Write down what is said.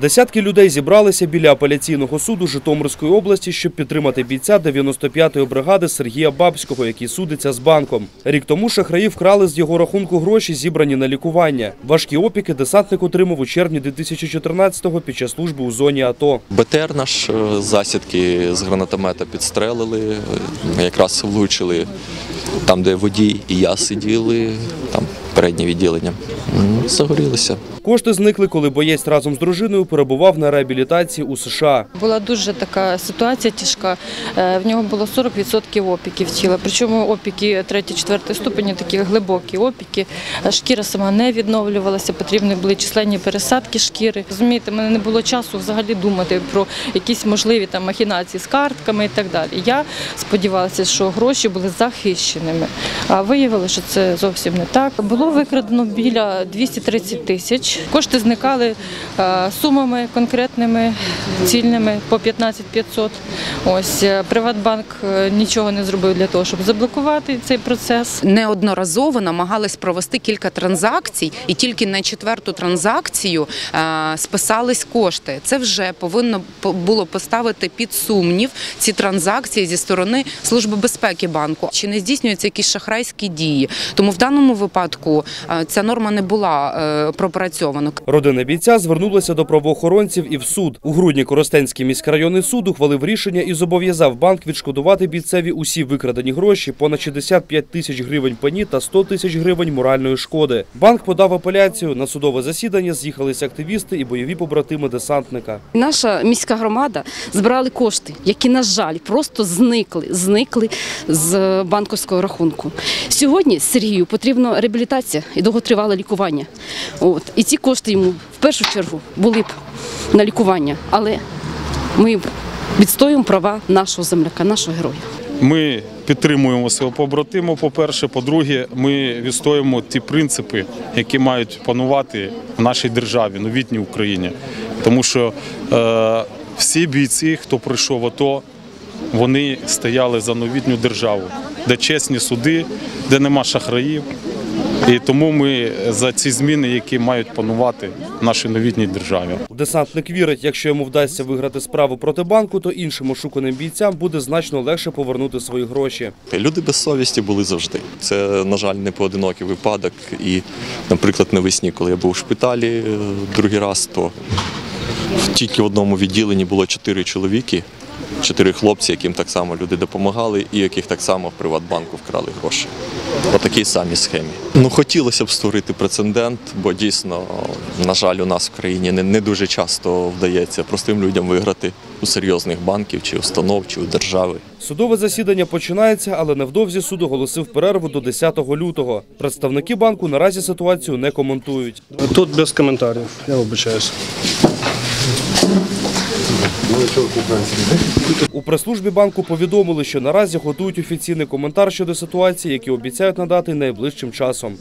Десятки людей зібралися біля апеляційного суду Житомирської області, щоб підтримати бійця 95-ї бригади Сергія Бабського, який судиться з банком. Рік тому шахраї вкрали з його рахунку гроші, зібрані на лікування. Важкі опіки десантник отримав у червні 2014-го під час служби у зоні АТО. БТР наш е, засідки з гранатомета підстрелили, е, якраз влучили там, де водій і я сиділи, там переднє відділення. М, Загорілося. Кошти зникли, коли боєць разом з дружиною перебував на реабілітації у США. Була дуже така ситуація тяжка. Е, В нього було 40% опіків тіла. Причому опіки 3-4 ступені, такі глибокі опіки. Е, Шкіра сама не відновлювалася, потрібні були численні пересадки шкіри. Розумієте, в мене не було часу взагалі думати про якісь можливі там махінації з картками і так далі. Я сподівалася, що гроші були захищеними. А виявилося, що це зовсім не так. Було викрадено біля 230 тисяч. Кошти зникали е, сумами конкретними, цільними по 15 500. Ось е, Приватбанк е, нічого не зробив для того, щоб заблокувати цей процес. неодноразово намагались провести кілька транзакцій, і тільки на четверту транзакцію е, списались кошти. Це вже повинно було поставити під сумнів ці транзакції зі сторони Служби безпеки банку. Чи не здійснюються якісь шахрайські дії? Тому в даному випадку ця норма не була пропрацьована. Родина бійця звернулася до правоохоронців і в суд. У грудні Коростенський міськрайонний суд ухвалив рішення і зобов'язав банк відшкодувати бійцеві усі викрадені гроші, понад 65 тисяч гривень пені та 100 тисяч гривень моральної шкоди. Банк подав апеляцію. На судове засідання з'їхалися активісти і бойові побратими десантника. Наша міська громада збирали кошти, які, на жаль, просто зникли, зникли з банківського рахунку. Сьогодні Сергію потрібна реабілітація і довготривале лікування. От. І ці кошти йому в першу чергу були б на лікування, але ми відстоюємо права нашого земляка, нашого героя. Ми підтримуємо свого побратиму. По-перше, по-друге, ми відстоюємо ті принципи, які мають панувати в нашій державі, новітній Україні. Тому що е, всі бійці, хто прийшов в АТО, вони стояли за новітню державу, де чесні суди, де нема шахраїв. І тому ми за ці зміни, які мають панувати в нашій новітній державі. Десантник вірить, якщо йому вдасться виграти справу проти банку, то іншим ошуканим бійцям буде значно легше повернути свої гроші. Люди без совісті були завжди. Це, на жаль, не поодинокий випадок. І, наприклад, навесні, коли я був у шпиталі е, другий раз, то тільки в одному відділенні було чотири чоловіки, чотири хлопці, яким так само люди допомагали, і яких так само в Приватбанку вкрали гроші. По такій самій схемі. Ну, хотілося б створити прецедент, бо дійсно, на жаль, у нас в країні не, не дуже часто вдається простим людям виграти у серйозних банків чи установ, чи у держави. Судове засідання починається, але невдовзі суд оголосив перерву до 10 лютого. Представники банку наразі ситуацію не коментують. Тут без коментарів, я вибачаюся. У прес-службі банку повідомили, що наразі готують офіційний коментар щодо ситуації, який обіцяють надати найближчим часом.